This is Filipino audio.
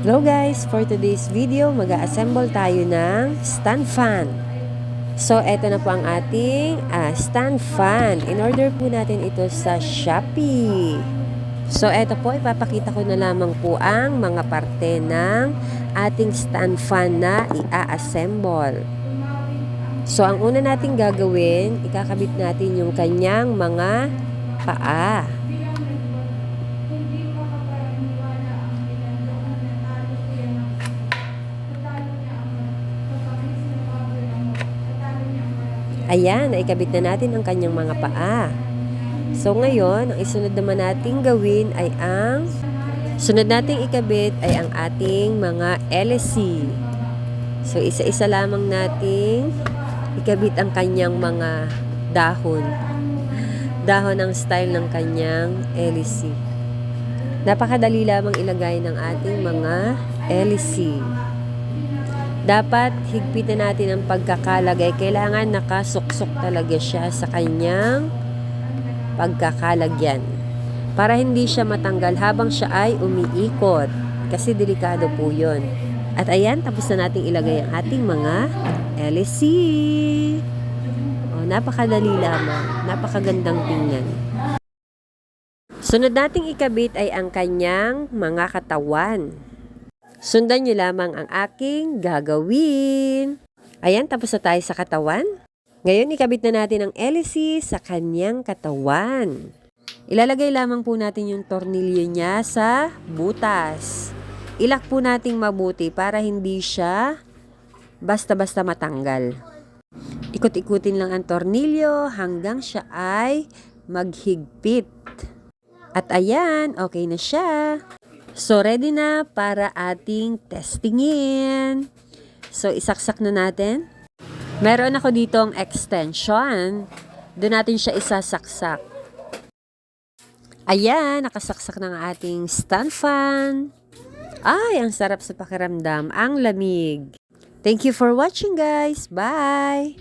Hello guys! For today's video, mag-assemble tayo ng stand fan. So, eto na po ang ating ah, stand fan. In-order po natin ito sa Shopee. So, eto po, ipapakita ko na lamang po ang mga parte ng ating stand fan na i-assemble. So, ang una nating gagawin, ikakabit natin yung kanyang mga paa. Ayan, naikabit na natin ang kanyang mga paa. So ngayon, ang isunod naman nating gawin ay ang sunod nating ikabit ay ang ating mga LSC. So isa-isa lamang nating ikabit ang kanyang mga dahon. Dahon ng style ng kanyang LSC. Napakadali lamang ilagay ng ating mga LSC. Dapat higpitan natin ang pagkakalagay. Kailangan nakasuksok talaga siya sa kanyang pagkakalagyan. Para hindi siya matanggal habang siya ay umiikot. Kasi delikado po yun. At ayan, tapos na nating ilagay ang ating mga LSC. O, napakadali lamang. Napakagandang tingnan. Sunod nating ikabit ay ang kanyang mga katawan. Sundan nyo lamang ang aking gagawin. Ayan, tapos na tayo sa katawan. Ngayon, ikabit na natin ang LC sa kanyang katawan. Ilalagay lamang po natin yung tornilyo niya sa butas. Ilak po nating mabuti para hindi siya basta-basta matanggal. Ikot-ikutin lang ang tornilyo hanggang siya ay maghigpit. At ayan, okay na siya. So, ready na para ating testingin. So, isaksak na natin. Meron ako ditong extension. Doon natin siya isasaksak. Ayan, nakasaksak ng ating stand fan. Ay, ang sarap sa pakiramdam. Ang lamig. Thank you for watching guys. Bye!